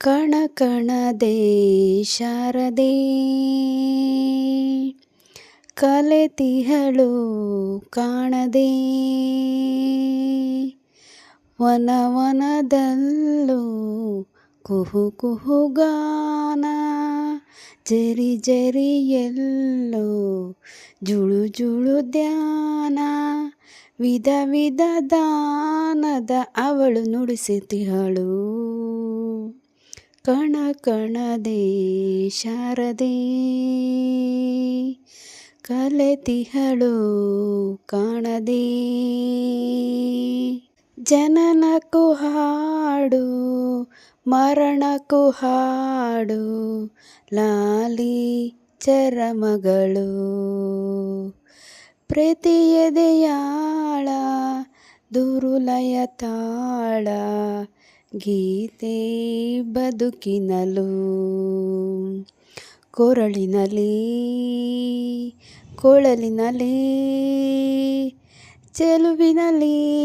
ಕಣ ಕಣದೇ ಶಾರದೆ ಕಲೆತಿಹಳು ಕಾಣದೆ ವನವನದಲ್ಲೂ ಕುಹು ಕುಹುಗಾನ ಜರಿ ಎಲ್ಲೋ ಜುಳು ಜುಳು ಧ್ಯಾನ, ವಿಧ ವಿಧ ದಾನದ ಅವಳು ನುಡಿಸುತ್ತಿಹಳು ಕಣ ಕಣದೆ ಶಾರದೆ, ಕಲೆತಿಹಳು ಕಾಣದೆ. ಜನನಕ್ಕೂ ಹಾಡು ಮರಣಕ್ಕೂ ಹಾಡು ಲಾಲಿ ಚರಮಗಳು. ಪ್ರೀತಿಯದೆಯಾಳ ದುರುಲಯ ತಾಳ ಗೀತೆ ಬದುಕಿನಲು. ಕೊರಳಿನಲ್ಲಿ ಕೊಳಲಿನಲಿ ಚೆಲುವಿನಲ್ಲಿ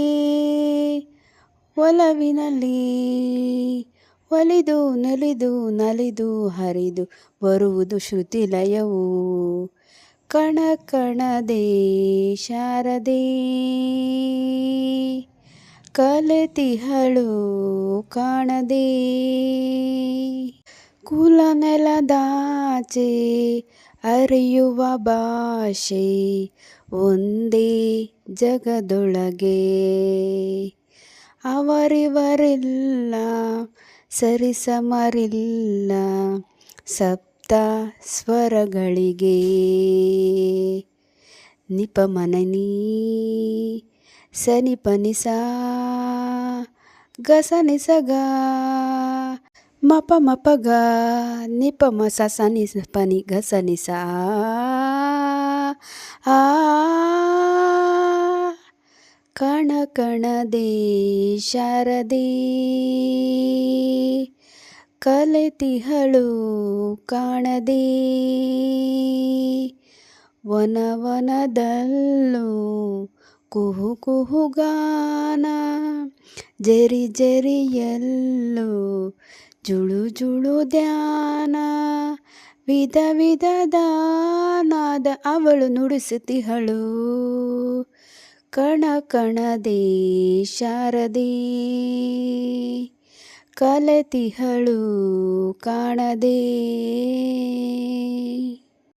ಒಲವಿನಲ್ಲಿ ಒಲಿದು, ನಲಿದು ನಲಿದು, ಹರಿದು ಬರುವುದು ಶ್ರುತಿಲಯವು. ಕಣ, ಕಣದೇ, ಶಾರದೆ. ಕಲೆತಿಹಳು ಕಾಣದೆ. ಕುಲ ನೆಲದಾಚೆ ಅರಿಯುವ ಭಾಷೆ ಒಂದೇ ಜಗದೊಳಗೆ. ಅವರಿವರಿಲ್ಲ ಸರಿಸಮರಿಲ್ಲ ಸಪ್ತ ಸ್ವರಗಳಿಗೆ. ನಿಪಮನನಿ ಸನಿಪನಿಸ ಗಸನಿಸಗ. ಮಪ ಮಪಗ ನಿಪ ಮಸ ಪನಿ ಗಸನಿಸ ಆ ಕಣ ಶಾರದೇ. ಶಾರದೆ ಕಲೆತಿಹಳು ಕಾಣದೆ. ವನವನದಲ್ಲೂ ವನದಲ್ಲೂ ಕುಹು ಗಾನ. ಜರಿ ಜರಿಯಲ್ಲೂ ಜುಳು ಜುಳು ಧ್ಯಾನ. ವಿಧ ವಿಧ ನಾದ ಅವಳು ನುಡಿಸುತ್ತಿಹಳು ಕಣ ಕಣದೆ ಶಾರದೆ. ಕಲತಿಹಳು ಕಾಣದೆ.